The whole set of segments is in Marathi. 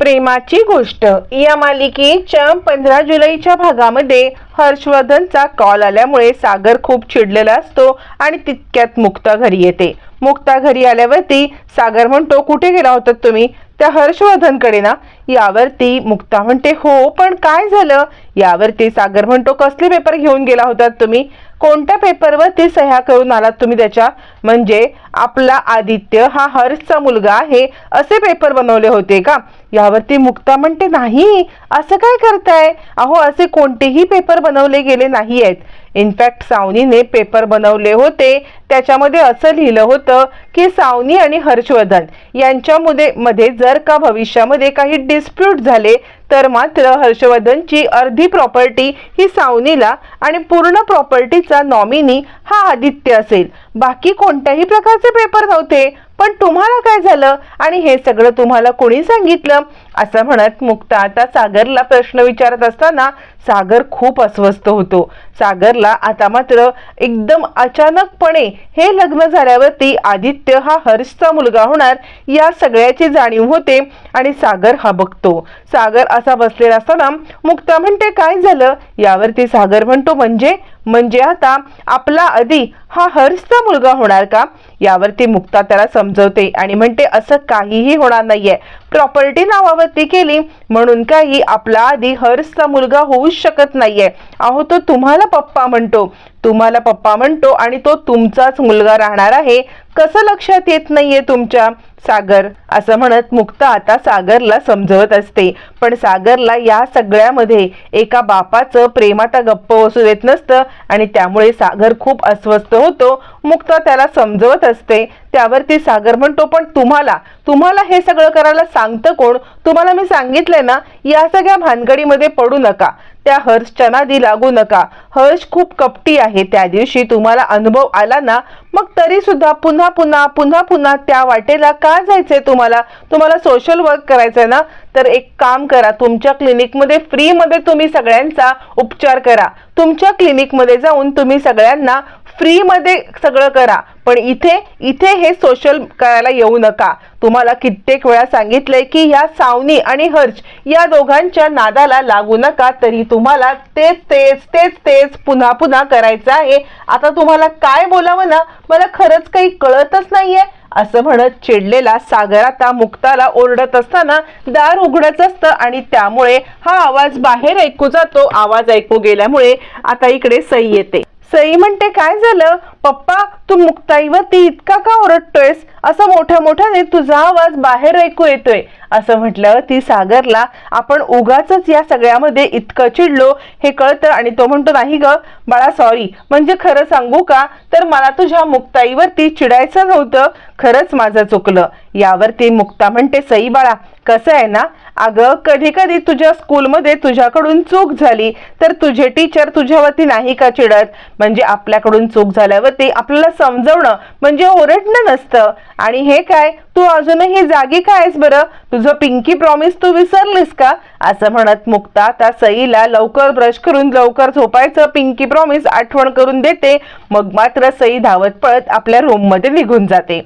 प्रेमाची गोष्ट. या मालिकेच्या पंधरा जुलैच्या भागामध्ये हर्षवर्धनचा कॉल आल्यामुळे सागर खूप चिडलेला असतो आणि तितक्यात मुक्ता घरी येते. मुक्ता घरी आल्यावरती सागर म्हणतो कुठे गेला होता तुम्ही? त्या हर्षवर्धनकडे ना यावरती मुक्ता म्हणते हो पण काय झालं? यावरती सागर म्हणतो कसले पेपर घेऊन गेला होतात तुम्ही? कोणत्या पेपरवरती सह्या करून आलात तुम्ही त्याच्या? म्हणजे आपला आदित्य हा हर्षचा मुलगा आहे असे पेपर बनवले होते का? यावरती मुक्ता म्हणते नाही असं काय करताय? अहो असे कोणतेही पेपर बनवले गेले नाही आहेत इनफॅक्ट सावनीने पेपर बनवले होते. त्याच्यामध्ये असं लिहिलं होतं की सावनी आणि हर्षवर्धन यांच्यामध्ये मध्ये जर का भविष्यामध्ये काही डिस्प्यूट झाले तर मात्र हर्षवर्धनची अर्धी प्रॉपर्टी ही सावनीला आणि पूर्ण प्रॉपर्टीचा नॉमिनी हा आदित्य असेल. बाकी कोणत्याही प्रकारचे पेपर नव्हते. पण तुम्हाला काय झालं? आणि हे सगळं तुम्हाला कोणी सांगितलं? असं म्हणत मुक्ता आता सागरला प्रश्न विचारत असताना सागर खूप अस्वस्थ होतो. सागरला आता मात्र एकदम अचानकपणे हे लग्न झाल्यावरती आदित्य हा हर्षचा मुलगा होणार या सगळ्याची जाणीव होते आणि सागर हा बघतो. सागर असा बसलेला असताना मुक्ता म्हणते काय झालं? यावरती सागर म्हणतो म्हणजे म्हणजे आता आपला आधी हा हर्षचा मुलगा होणार का? यावरती मुक्ता त्याला समजवते आणि म्हणते असं काहीही होणार नाहीये. प्रॉपर्टी नावावरती केली म्हणून काही आपला आधी हर्षचा मुलगा होऊच शकत नाहीये. अहो तो तुम्हाला पप्पा म्हणतो. तुम्हाला पप्पा म्हणतो आणि तो तुमचाच मुलगा राहणार आहे. कसं लक्षात येत नाहीये तुमच्या? सागर असं म्हणत मुक्ता आता सागरला समजवत असते. पण सागरला या सगळ्यामध्ये एका बापाचं प्रेमाता गप्प बसू देत नसतं आणि त्यामुळे सागर खूप अस्वस्थ होतो. मुक्ता त्याला समजवत असते. त्यावरती सागर म्हणतो पण तुम्हाला तुम्हाला हे सगळं करायला सांगतं कोण? तुम्हाला मी सांगितलंय ना या सगळ्या भानगडीमध्ये पडू नका. त्या हर्षच्या नादी लागू नका. हर्ष खूप कपटी आहे. त्या दिवशी तुम्हाला अनुभव आला ना मग तरी सुद्धा पुन्हा पुन्हा पुन्हा पुन्हा त्या वाटेला का जायचंय तुम्हाला? तुम्हाला सोशल वर्क करायचंय ना? तर एक काम करा. तुमच्या क्लिनिकमध्ये फ्रीमध्ये तुम्ही सगळ्यांचा उपचार करा. तुमच्या क्लिनिकमध्ये जाऊन तुम्ही सगळ्यांना फ्रीमध्ये सगळं करा. पण इथे इथे हे सोशल करायला येऊ नका. तुम्हाला कित्येक वेळा सांगितलंय की ह्या सावनी आणि हर्ष या दोघांच्या नादाला लागू नका तरी तुम्हाला तेच तेच तेच तेच पुन्हा पुन्हा करायचं आहे. आता तुम्हाला काय बोलावं ना मला खरंच काही कळतच नाहीये. असं म्हणत चिडलेला सागर आता मुक्ताला ओरडत असताना दार उघडच असतं आणि त्यामुळे हा आवाज बाहेर ऐकू जातो. आवाज ऐकू गेल्यामुळे आता इकडे सई येते. सई म्हणते काय झालं? पप्पा तू मुक्ताईवरती इतका का ओरडतोयस? असं मोठ्या मोठ्याने तुझा आवाज बाहेर ऐकू येतोय. असं म्हटल्यावर ती सागरला आपण उगाच या सगळ्यामध्ये इतकं चिडलो हे कळतं आणि तो म्हणतो नाही ग बाळा सॉरी म्हणजे खरं सांगू का? तर मला तुझ्या मुक्ताईवरती चिडायचं नव्हतं. खरंच माझं चुकलं. यावरती मुक्ता म्हणते सई बाळा कसं आहे ना? अगं कधी कधी तुझ्या स्कूलमध्ये तुझ्याकडून चूक झाली. तर तुझे टीचर तुझ्यावरती नाही का चिडत? म्हणजे आपल्याकडून चूक झाल्यावर ते आपल्याला समजवणं म्हणजे ओरडणं नसतं. आणि हे काय? तू अजूनही जागी काय आहेस बरं? तुझं पिंकी प्रॉमिस तू विसरलीस का? असं म्हणत मुक्ता त्या सईला लवकर ब्रश करून लवकर झोपायचं पिंकी प्रॉमिस आठवण करून देते. मग मात्र सई धावत पळत आपल्या रूममध्ये निघून जाते.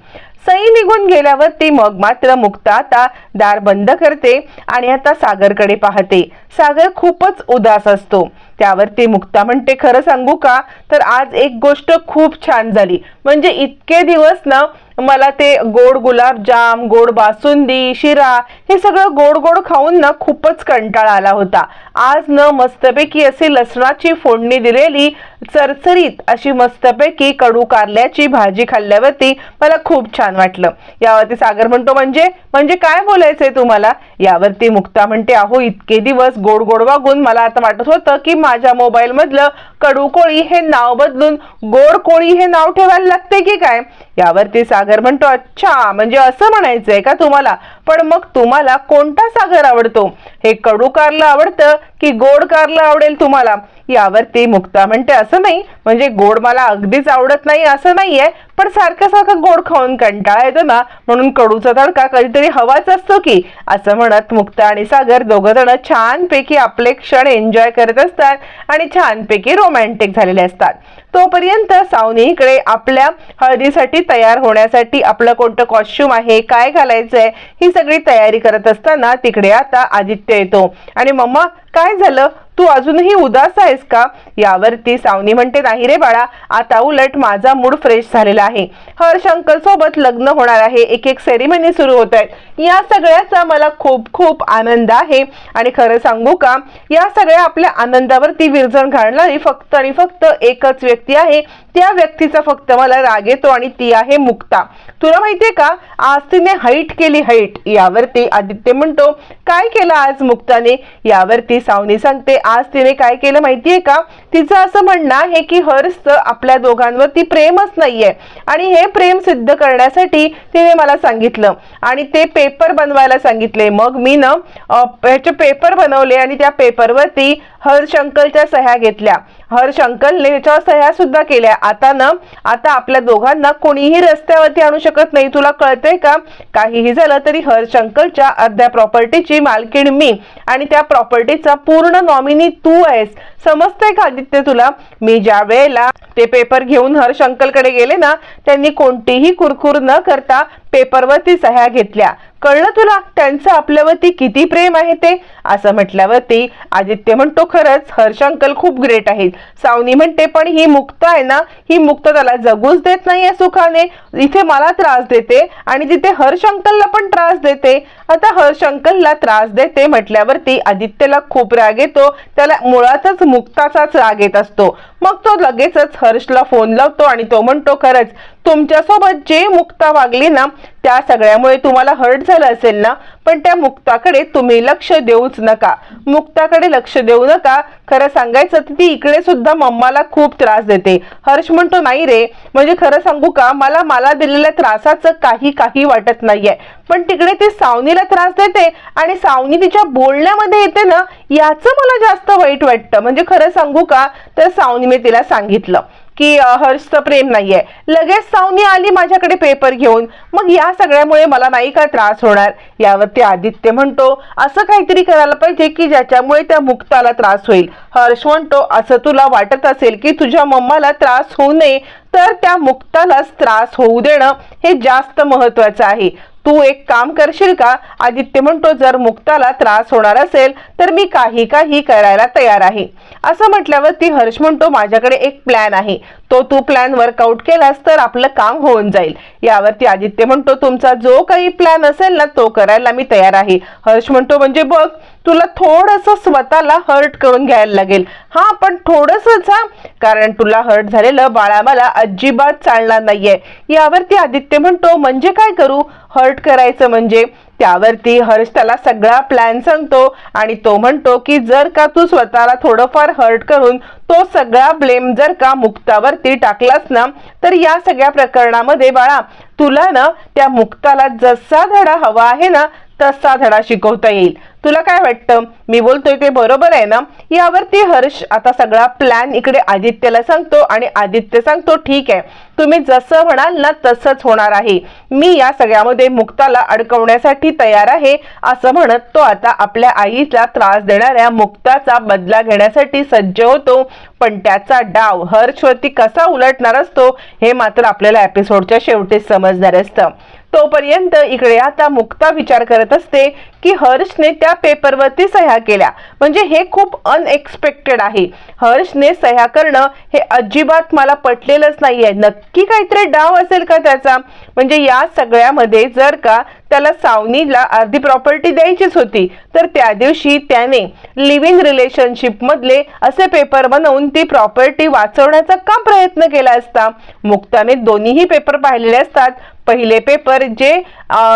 सई निघून गेल्यावर ती मग मात्र मुक्ता. आता दार बंद करते आणि आता सागरकडे पाहते. सागर खूपच उदास असतो. त्यावरती मुक्ता म्हणते खरं सांगू का? तर आज एक गोष्ट खूप छान झाली. म्हणजे इतके दिवस ना मला ते गोड गुलाबजाम गोड बासुंदी शिरा हे सगळं गोड गोड खाऊन ना खूपच कंटाळा आला होता. आज न मस्तपैकी अशी लसणाची फोडणी दिलेली चरचरीत अशी मस्तपैकी कडू कारल्याची भाजी खाल्ल्यावरती मला खूप छान वाटलं. यावरती सागर म्हणतो म्हणजे म्हणजे काय बोलायचंय तुम्हाला? यावरती मुक्ता म्हणते अहो इतके दिवस गोड गोड वागून मला आता वाटत होतं की माझ्या मोबाईल मधलं कडू कोळी हे नाव बदलून गोड कोळी हे नाव ठेवायला लागते की काय? यावरती सागर म्हणतो अच्छा म्हणजे असं म्हणायचंय का तुम्हाला? पण मग तुम्हाला कोणता सागर आवडतो? हे कडू कारलं आवडतं की गोड कारलं आवडेल तुम्हाला? यावरती मुक्ता म्हणते असं नाही म्हणजे गोड मला अगदीच आवडत नाही असं नाहीये पण सारखं सारखं गोड खाऊन कंटाळा येतो ना म्हणून कडूचा तडका कधीतरी हवाच असतो की असं म्हणत म्हणत मुक्ता आणि सागर दोघं जण छानपैकी आपले क्षण एन्जॉय करत असतात आणि छानपैकी रोमॅन्टिक झालेले असतात. तोपर्यंत सावनी इकडे आपल्या हळदीसाठी तयार होण्यासाठी आपलं कोणतं कॉस्ट्युम आहे काय घालायचंय ही सगळी तयारी करत असताना तिकडे आता आदित्य येतो. आणि मम्मा काय झालं? तू अजूनही उदास आहेस का? यावरती सावनी म्हणते नाही रे बाळा आता उलट माझा मूड फ्रेश झालेला आहे. हर्ष अंकल सोबत लग्न होणार आहे. एक एक सेरेमनी सुरू होत आहेत. या सगळ्याचा मला खूप खूप आनंद आहे. आणि खरं सांगू का या सगळ्या आपल्या आनंदावरती विरजण घालणारी फक्त आणि फक्त एकच व्यक्ती आहे. त्या व्यक्तीचा फक्त मला राग येतो आणि ती आहे मुक्ता. तुला माहितीये का आज तिने हाईट केली हाईट यावरती आदित्य म्हणतो काय केलं आज मुक्ताने? यावरती सावनी सांगते आज तिने काय केलं माहितीये का? तिचं असं म्हणणं आहे की हर्षचं आपल्या दोघांवरती प्रेमच नाहीये. आणि हे प्रेम सिद्ध करण्यासाठी तिने मला सांगितलं. आणि ते पेपर बनवायला सांगितले. मग मी ना ह्याचे पेपर बनवले आणि त्या पेपरवरती हर्ष अंकलच्या सह्या घेतल्या. हर्ष अंकलने सह्या सुद्धा केल्या. आता ना आता आपल्या दोघांना कोणीही रस्त्यावरती आणू शकत नाही. तुला कळतंय का? काहीही झालं तरी हर्ष अंकलच्या अर्ध्या प्रॉपर्टीची मालकीण मी आणि त्या प्रॉपर्टीचा पूर्ण नॉमिनी तू आहेस. समजतंय का आदित्य तुला? मी ज्या वेळेला ते पेपर घेऊन हर्ष अंकलकडे गेले ना त्यांनी कोणतीही कुरकुर न करता पेपरवरती सह्या घेतल्या. कळलं तुला? त्यांचं आपल्यावरती किती प्रेम आहे ते? असं म्हटल्यावरती आदित्य म्हणतो खरंच हर्ष अंकल खूप ग्रेट आहेत. सावनी म्हणते पण ही मुक्त आहे ना? ही मुक्त त्याला जगूच देत नाहीये सुखाने. इथे मला त्रास देते आणि तिथे हर्ष अंकलला पण त्रास देते. आता हर्ष अंकलला त्रास देते म्हटल्यावरती आदित्यला खूप राग येतो. त्याला मुळातच मुक्ताचाच राग येत असतो. मग तो लगेचच हर्षला फोन लावतो आणि तो म्हणतो खरंच तुमच्यासोबत जे मुक्ता वागली ना त्या सगळ्यामुळे तुम्हाला हर्ट झालं असेल ना पण त्या मुक्ताकडे तुम्ही लक्ष देऊच नका. मुक्ताकडे लक्ष देऊ नका. खरं सांगायचं तर ती इकडे सुद्धा मम्माला खूप त्रास देते. हर्ष म्हणतो नाही रे म्हणजे खरं सांगू का मला मला दिलेल्या त्रासाचं काही काही वाटत नाहीये. पण तिकडे ती सावनीला त्रास देते आणि सावनी तिच्या बोलण्यामध्ये येते ना याचं मला जास्त वाईट वाटतं. म्हणजे खरं सांगू का तर सावनीने तिला सांगितलं. की हर्षचं प्रेम नाहीये. लगेच सावनी आली माझ्याकडे पेपर घेऊन. मग या सगळ्यामुळे मला नाही का त्रास होणार? यावरती आदित्य म्हणतो असं काहीतरी करायला पाहिजे की ज्याच्यामुळे त्या मुक्ताला त्रास होईल. हर्ष म्हणतो असं तुला वाटत असेल की तुझ्या मम्माला त्रास होऊ नये तर त्या मुक्तालाच त्रास होऊ देणं हे जास्त महत्वाचं आहे. तू एक काम करशील का? आदित्य म्हणतो जर मुक्ताला त्रास होणार असेल तर मी काही काही करायला तयार आहे. असं म्हटल्यावर ती हर्ष म्हणतो माझ्याकडे एक प्लॅन आहे. तो तू प्लॅन वर्कआउट केलास तर आपलं काम होऊन जाईल. यावरती आदित्य म्हणतो तुमचा जो काही प्लॅन असेल ना तो करायला मी तयार आहे. हर्ष म्हणतो म्हणजे बघ तुला थोडस स्वतःला हर्ट करून घ्यायला लागेल. हा पण थोडंसंच हा कारण तुला हर्ट झालेलं बाळा मला अजिबात चालणार नाहीये. यावरती आदित्य म्हणतो म्हणजे काय करू? हर्ट करायचं म्हणजे त्यावरती हर्ष त्याला सगळा प्लॅन सांगतो आणि तो म्हणतो की जर का तू स्वतःला थोडंफार हर्ट करून तो सगळा ब्लेम जर का मुक्तावरती टाकलास ना तर या सगळ्या प्रकरणामध्ये बाळा तुला ना त्या मुक्ताला जसा धडा हवा आहे ना तसा धडा शिकवता येईल. तुला काय वाटतं? मी बोलतोय ते बरोबर आहे ना? यावरती हर्ष आता सगळा प्लॅन इकडे आदित्यला सांगतो आणि आदित्य सांगतो ठीक आहे. तुम्ही जसं म्हणाल ना तसंच होणार आहे. मी या सगळ्यामध्ये मुक्ताला अडकवण्यासाठी तयार आहे असं म्हणत तो आता आपल्या आईला त्रास देणाऱ्या मुक्ताचा बदला घेण्यासाठी सज्ज होतो. पण त्याचा डाव हर्षवरती कसा उलटणार असतो हे मात्र आपल्याला एपिसोडच्या शेवटी समजणार असतं तोपर्यंत इकडे आता मुक्ता विचार करत असते की हर्षने त्या पेपरवरती सह्या केल्या. म्हणजे हे खूप अनएक्सपेक्टेड आहे. हर्षने सह्या करणं हे अजिबात मला पटलेलंच नाहीये. नक्की काहीतरी डाव असेल का त्याचा? म्हणजे या सगळ्यामध्ये जर का त्याला सावनीला अर्धी प्रॉपर्टी द्यायचीच होती. तर त्या दिवशी त्याने लिव्हिंग रिलेशनशिपमधले असे पेपर बनवून ती प्रॉपर्टी वाचवण्याचा का प्रयत्न केला असता? मुक्ताने दोन्हीही पेपर पाहिलेले असतात. पहिले पेपर जे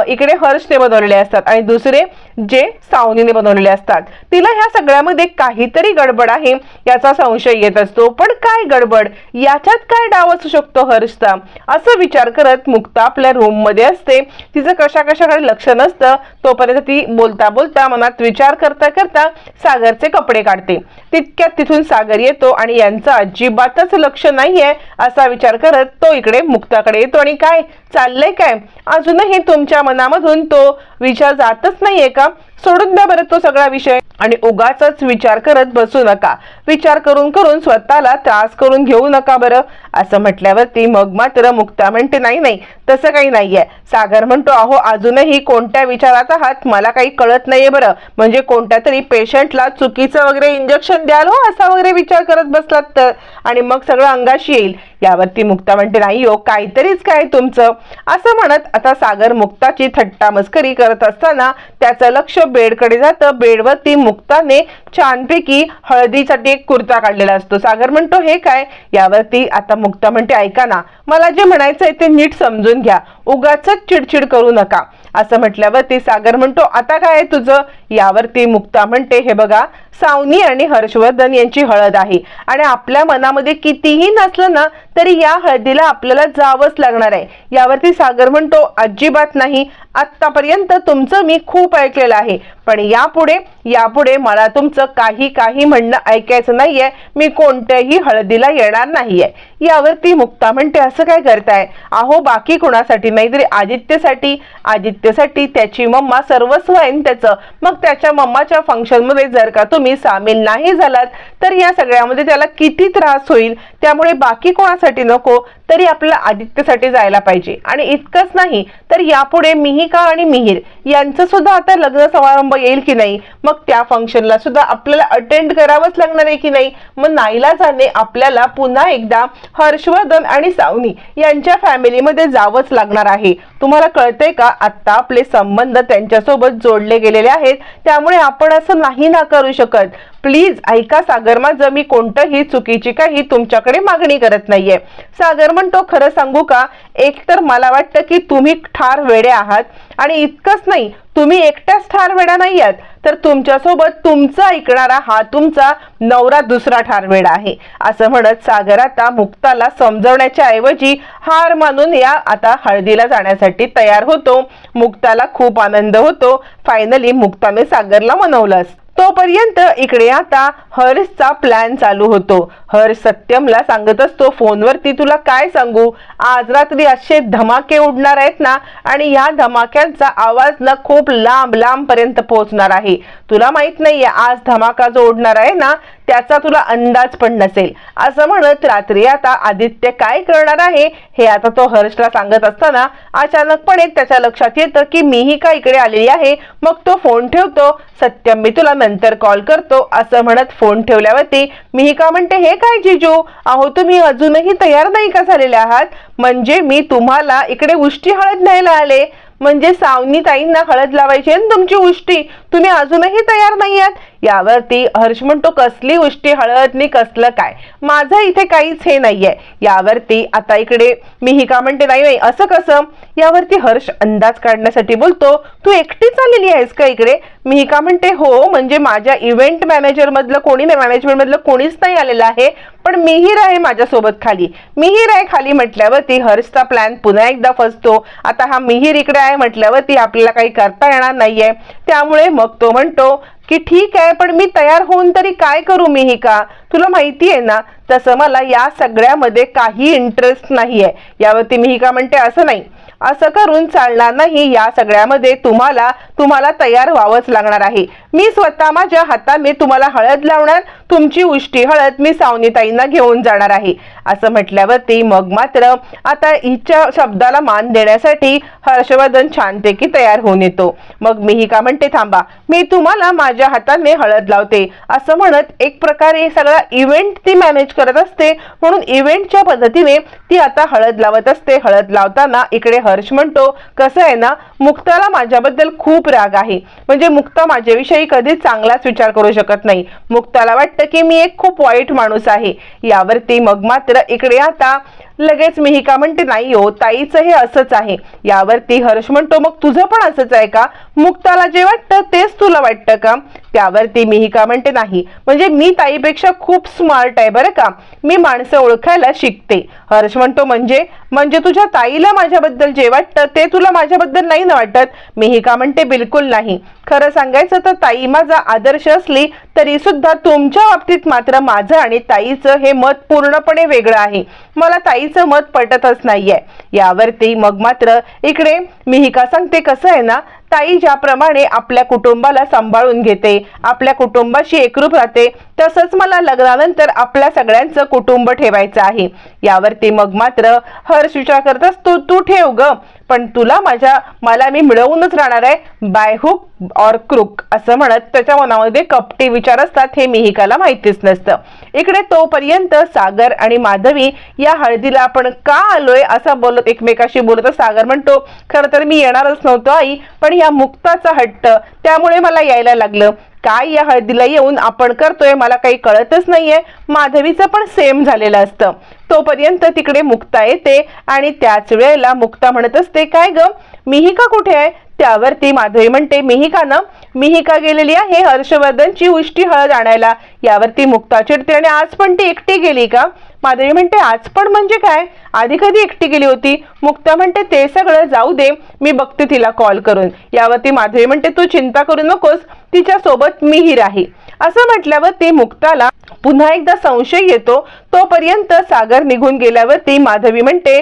इकडे हर्षने बनवलेले असतात आणि दुसरे जे सावनीने बनवलेले असतात. तिला ह्या सगळ्यामध्ये काहीतरी गडबड आहे याचा संशय येत असतो. पण काय गडबड? याच्यात काय डाव असू शकतो हर्षचा असं विचार करत मुक्ता आपल्या रूममध्ये असते. तिचं कशा कशाकडे लक्ष नसतं तोपर्यंत ती बोलता बोलता मनात विचार करता करता सागरचे कपडे काढते. तितक्यात तिथून सागर येतो आणि यांचं अजिबातच लक्ष नाहीये असा विचार करत तो इकडे मुक्ताकडे येतो. आणि काय? चाललंय काय? अजूनही तुमच्या मनामधून तो विचार जातच नाहीये का? सोडून द्या बरं तो सगळा विषय. आणि उगाच विचार करत बसू नका. विचार करून करून स्वतःला त्रास करून घेऊ नका बरं. असं म्हटल्यावरती मग मात्र मुक्ता म्हणते नाही नाही तसं काही नाहीये. सागर म्हणतो अहो अजूनही कोणत्या विचारात आहात मला काही कळत नाहीये बरं. म्हणजे कोणत्या तरी पेशंटला चुकीचं वगैरे इंजेक्शन द्याल हो असा वगैरे विचार करत बसलात तर. आणि मग सगळं अंगाशी येईल. यावरती मुक्ता म्हणते नाही हो काहीतरीच काय तुमचं. असं म्हणत आता सागर मुक्ताची थट्टा मस्करी करत असताना त्याचं लक्ष बेडकडे जातं. बेडवरती मुक्ताने छानपैकी हळदीसाठी एक कुर्ता काढलेला असतो. सागर म्हणतो हे काय? यावरती आता मुक्ता म्हणते ऐका ना मला जे म्हणायचं आहे ते नीट समजून घ्या. उगाच चिडचिड करू नका. असं म्हटल्यावरती सागर म्हणतो आता काय आहे तुझं? यावरती मुक्ता म्हणते हे बघा सावनी आणि हर्षवर्धन यांची हळद आहे. आणि आपल्या मनामध्ये कितीही नसलं ना तरी या हळदीला आपल्याला जावंच लागणार आहे. यावरती सागर म्हणतो अजिबात नाही. आत्तापर्यंत तुमचं मी खूप ऐकलेलं आहे. पण यापुढे यापुढे मला तुमचं काही काही म्हणणं ऐकायचं नाहीये. मी कोणत्याही हळदीला येणार नाहीये. यावरती मुक्ता म्हणते असं काय करताय? अहो बाकी कोणासाठी नाही तरी आदित्यसाठी. आदित्यसाठी त्याची मम्मा सर्वस्व आहे त्याचं. मग त्याच्या मम्माच्या फंक्शनमध्ये जर का तुम्ही सामील नाही झालात तर या सगळ्यामध्ये त्याला किती त्रास होईल? त्यामुळे बाकी कोणासाठी नको? तरी आपल्याला आदित्यसाठी जायला पाहिजे. आणि इतकंच नाही तर यापुढे मिहिका आणि मिहीर यांचं सुद्धा आता लग्न समारंभ येईल की नाही? मग त्या फंक्शनला सुद्धा आपल्याला अटेंड करावंच लागणार आहे की नाही? मग नाईलाजाने आपल्याला पुन्हा एकदा हर्षवर्धन आणि सावनी यांच्या फॅमिलीमध्ये जावंच लागणार आहे. तुम्हाला कळतंय का? आता आपले संबंध त्यांच्यासोबत जोडले गेलेले आहेत. त्यामुळे आपण असं नाही ना करू शकत. प्लीज ऐका सागर जर मी कोणतंही चुकीची काही तुमच्याकडे मागणी करत नाहीये. सागर म्हणतो खरं सांगू का? एक तर मला वाटतं की तुम्ही ठार वेडे आहात आणि इतकंच नाही तुम्ही एकट्याच ठार वेडा नाही आहात. तर तुमच्यासोबत तुमचं ऐकणारा हा तुमचा नवरा दुसरा ठार वेडा आहे. असं म्हणत सागर आता मुक्ताला समजवण्याच्या ऐवजी हार मानून या आता हळदीला जाण्यासाठी तयार होतो. मुक्ताला खूप आनंद होतो. फायनली मुक्ताने सागरला मनवलंच तोपर्यंत इकडे आता हर्षचा प्लॅन चालू होतो. हर्ष सत्यमला सांगत असतो फोनवरती तुला काय सांगू? आज रात्री असे धमाके उडणार आहेत ना आणि या धमाक्यांचा आवाज ना खूप लांब लांब पर्यंत पोहोचणार आहे. तुला माहीत नाहीये आज धमाका जो उडणार आहे ना त्याचा तुला अंदाज पण नसेल. असं म्हणत रात्री आता आदित्य काय करणार आहे हे आता तो हर्षला सांगत असताना अचानकपणे त्याच्या लक्षात येतं की मीही का इकडे आलेली आहे. मग तो फोन ठेवतो सत्यम मी तुला नंतर कॉल करतो. असं म्हणत फोन ठेवल्यावरती मीही का म्हणते हे काय जिजू? अहो तुम्ही अजूनही तयार नाही का झालेले आहात? म्हणजे मी तुम्हाला इकडे उष्टी हळद न्यायला आले. म्हणजे सावनी ताईंना हळद लावायची आहे तुमची उष्टी. तुम्ही अजूनही तयार नाही आहात. यावरती हर्ष म्हणतो कसली उष्टी हळद नि कसलं काय? माझं इथे काहीच हे नाहीये. यावरती आता इकडे मी ही का म्हणते नाही नाही असं कसं? यावरती हर्ष अंदाज काढण्यासाठी बोलतो तू एकटीच आलेली आहेस का इकडे? मी ही का म्हणते हो म्हणजे माझ्या इव्हेंट मॅनेजर मधलं कोणी नाही मॅनेजमेंट मधलं कोणीच नाही आलेलं आहे पण मिहीर आहे माझ्यासोबत खाली. मिहीर आहे खाली म्हटल्यावरती हर्षचा प्लॅन पुन्हा एकदा फसतो. आता हा मिहीर इकडे आहे म्हटल्यावरती आपल्याला काही करता येणार नाहीये. त्यामुळे मग तो म्हणतो की ठीक आहे पण मी तयार होऊन तरी काय करू मी ही का तुला माहिती आहे ना तसं मला या सगळ्यामध्ये काही इंटरेस्ट नाही आहे यावरती मी ही का म्हणते असं नाही. असं करून चालणार नाही या सगळ्यामध्ये तुम्हाला तुम्हाला तयार व्हावंच लागणार आहे. मी स्वतः माझ्या हाताने तुम्हाला हळद लावणार तुमची उष्टी हळद मी सावनीताईंना घेऊन जाणार आहे. असं म्हटल्यावरती मग मात्र आता हिच्या शब्दाला मान देण्यासाठी हर्षवर्धन छानपैकी तयार होऊन येतो. मग मी ही का म्हणते थांबा मी तुम्हाला माझ्या हाताने हळद लावते. असं म्हणत एक प्रकारे सगळा इव्हेंट ती मॅनेज करत असते. म्हणून इव्हेंटच्या पद्धतीने ती आता हळद लावत असते. हळद लावताना इकडे हर्ष म्हणतो कसं आहे ना मुक्ताला माझ्याबद्दल खूप राग आहे. म्हणजे मुक्ता माझ्याविषयी कधीच चांगलाच विचार करू शकत नाही. मुक्ताला वाटतं की मी एक खूप वाईट माणूस आहे. यावरती मग मात्र इकडे आता लगेच मिहिका म्हणते नाही हो ताईचं हे असंच आहे. यावरती हर्ष म्हणतो मग तुझं पण असंच आहे का? मुक्ताला जे वाटतं तेच तुला वाटतं का? त्यावरती मिहिका म्हणते नाही. म्हणजे मी ताईपेक्षा खूप स्मार्ट आहे बरं का. मी माणसं ओळखायला शिकते. हर्ष म्हणतो म्हणजे? म्हणजे तुझ्या ताईला माझ्याबद्दल जे वाटतं ते तुला माझ्याबद्दल नाही ना वाटत? मिहिका म्हणते बिलकुल नाही. खरं सांगायचं तर ताई माझा आदर्श असली तरी सुद्धा तुमच्या बाबतीत मात्र माझं आणि ताईचं हे मत पूर्णपणे वेगळं आहे. मला ताईचं मत पटतच नाहीये. यावरती मग मात्र इकडे मिहिका सांगते कसं आहे ना ताई ज्याप्रमाणे आपल्या कुटुंबाला सांभाळून घेते आपल्या कुटुंबाशी एकरूप राहते तसंच मला लग्नानंतर आपल्या सगळ्यांचं कुटुंब ठेवायचं आहे. यावरती मग मात्र हर्ष विचार करत असतो तू ठेव ग पण तुला माझ्या मला मी मिळवूनच राहणार आहे. बाय हुक ऑर क्रुक असं म्हणत त्याच्या मनामध्ये कपटी विचार असतात हे मिहिकाला माहितीच नसतं. इकडे तोपर्यंत सागर आणि माधवी या हळदीला आपण का आलोय असं बोलत एकमेकाशी बोलत सागर म्हणतो खरं तर मी येणारच नव्हतो आई पण या मुक्ताचा हट्ट त्यामुळे मला यायला लागलं. काय या हळदीला येऊन आपण करतोय मला काही कळतच नाहीये. माधवीचं पण सेम झालेलं असतं. तोपर्यंत तिकडे मुक्ता येते आणि त्याच वेळेला मुक्ता म्हणत असते काय ग? मिहिका कुठे आहे? त्यावरती माधवी म्हणते मिहिका ना मिहिका गेलेली आहे? हर्षवर्धनची उष्टी हळद आणायला. यावरती मुक्ता चिडते आणि आज पण ती एकटी गेली का? माधवी म्हणते आज पण म्हणजे काय? आधी कधी एकटी गेली होती? मुक्ता म्हणते ते सगळं जाऊ दे मी बघते तिला कॉल करून. यावरती माधवी म्हणते तू चिंता करू नकोस तिच्या सोबत मीही राही. असं म्हटल्यावर ती मुक्ताला पुन्हा एकदा संशय येतो. तोपर्यंत सागर निघून गेल्यावरती माधवी म्हणते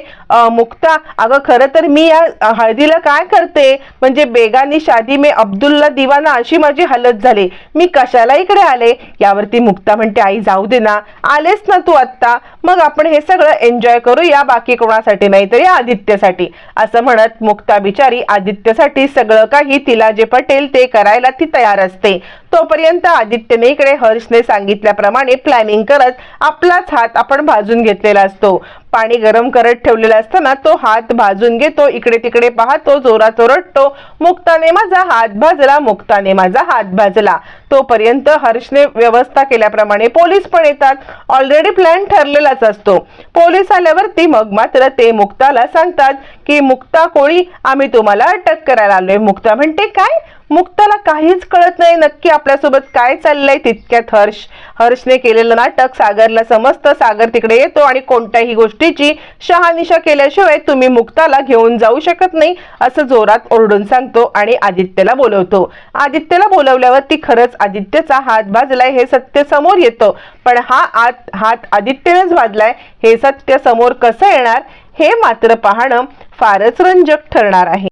मुक्ता अगं खरं तर मी या हळदीला काय करते? म्हणजे बेगानी शादी में अब्दुल्ला दिवाना अशी माझी हालत झाली. मी कशाला इकडे आले? यावरती मुक्ता म्हणते आई जाऊ दे ना. आलेस ना तू आत्ता. मग आपण हे सगळं एन्जॉय करूया बाकी कोणासाठी नाही तर या आदित्यसाठी. असं म्हणत मुक्ता बिचारी आदित्यसाठी सगळं काही तिला जे पटेल ते करायला ती तयार असते. तोपर्यंत आदित्यने इकडे हर्षने सांगितल्याप्रमाणे प्लॅनिंग करत आपलाच हात आपण भाजून घेतलेला असतो. पाणी गरम करत ठेवलेला असताना तो हात भाजून घेतो इकडे तिकडे पाहतो जोरात ओरडतो मुक्ताने माझा हात भाजला मुक्ताने माझा हात भाजला. तोपर्यंत हर्षने व्यवस्था केल्याप्रमाणे पोलीस पण येतात. ऑलरेडी प्लॅन ठरलेलाच असतो. पोलीस आल्यावरती मग मात्र ते मुक्ताला सांगतात की मुक्ता कोळी आम्ही तुम्हाला अटक करायला आलोय. मुक्ता म्हणते काय? मुक्ताला काहीच कळत नाही नक्की आपल्यासोबत काय चाललंय तितक्यात हर्ष. हर्षने केलेलं नाटक सागरला समजतं सागर तिकडे येतो आणि कोणत्याही गोष्टीची शहानिशा केल्याशिवाय तुम्ही मुक्ताला घेऊन जाऊ शकत नाही असं जोरात ओरडून सांगतो आणि आदित्यला बोलवतो. आदित्यला बोलवल्यावर ती खरंच आदित्यचा हात भाजलाय हे सत्य समोर येतं. पण हा आत हात आदित्यनेच भाजलाय हे सत्य समोर कसं येणार हे मात्र पाहणं फारच रंजक ठरणार आहे.